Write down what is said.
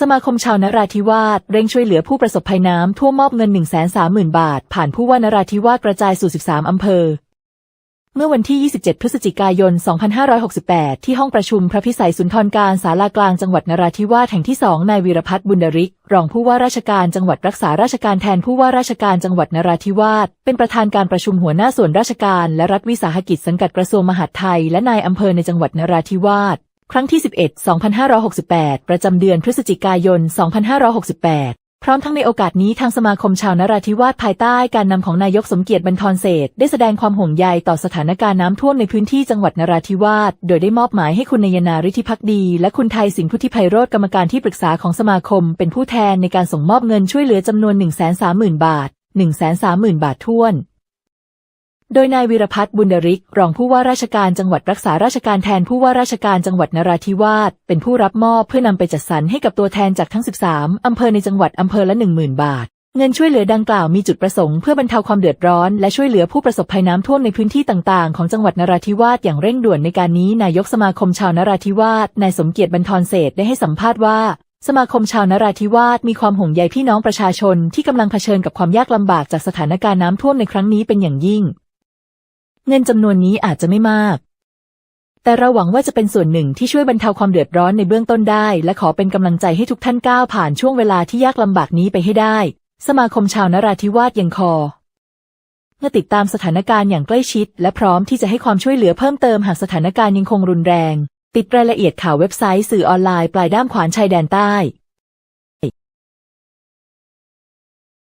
สมาคมชาวนราธิวาสเร่งช่วยเหลือผู้ประสบภัยน้ำท่วมมอบเงิน 130,000 บาท ผ่านผู้ว่านราธิวาสกระจายสู่ 13 อำเภอ เมื่อวันที่ 27 พฤศจิกายน 2568 ที่ห้องประชุมพระพิสัยสุนทรการศาลากลางจังหวัดนราธิวาสแห่งที่2นายวีรพัฒน์บุญดริก รองผู้ว่าราชการจังหวัดรักษาราชการแทนผู้ว่าราชการจังหวัดนราธิวาสเป็นประธานการประชุมหัวหน้าส่วนราชการ และรัฐวิสาหกิจสังกัดกระทรวงมหาดไทย และนายอำเภอในจังหวัดนราธิวาส ครั้งที่ 11 2568 ประจำเดือนพฤศจิกายน 2568 พร้อมทั้งในโอกาสนี้ทางสมาคมชาวนราธิวาสภายใต้การนำของนายกสมเกียรติบรรทรเศษได้แสดงความห่วงใยต่อสถานการณ์น้ำท่วมในพื้นที่จังหวัดนราธิวาส โดยได้มอบหมายให้คุณนยนาฤทธิพักดี และคุณไทยสิงห์พุทธิไพโรธกรรมการที่ปรึกษาของสมาคม เป็นผู้แทนในการส่งมอบเงินช่วยเหลือจำนวน 130,000 บาท 130,000 บาทท้วน โดยนายวีรพัฒน์บุญดริก รองผู้ว่าราชการจังหวัดรักษาราชการแทนผู้ว่าราชการจังหวัดนราธิวาสเป็นผู้รับมอบเพื่อนำไปจัดสรรให้กับตัวแทนจากทั้ง 13 อำเภอในจังหวัดอำเภอละ 10,000 บาท เงินช่วยเหลือดังกล่าวมีจุดประสงค์เพื่อบรรเทาความเดือดร้อนและช่วยเหลือผู้ประสบภัยน้ำท่วมในพื้นที่ต่างๆ ของจังหวัดนราธิวาสอย่างเร่งด่วนในการนี้นายกสมาคมชาวนราธิวาสนายสมเกียรติบรรทรเศษได้ให้สัมภาษณ์ว่าสมาคมชาวนราธิวาสมีความห่วงใยพี่น้องประชาชนที่กำลังเผชิญกับความยากลำบากจากสถานการณ์น้ำท่วมในครั้งนี้เป็นอย่างยิ่ง เงินจำนวนนี้อาจจะไม่มาก แต่เราหวังว่าจะเป็นส่วนหนึ่งที่ช่วยบรรเทาความเดือดร้อนในเบื้องต้นได้ และขอเป็นกำลังใจให้ทุกท่านก้าวผ่านช่วงเวลาที่ยากลำบากนี้ไปให้ได้ สมาคมชาวนราธิวาสยังคอเมื่อติดตามสถานการณ์อย่างใกล้ชิด และพร้อมที่จะให้ความช่วยเหลือเพิ่มเติมหากสถานการณ์ยังคงรุนแรง ติดรายละเอียดข่าวเว็บไซต์สื่อออนไลน์ปลายด้ามขวานชายแดนใต้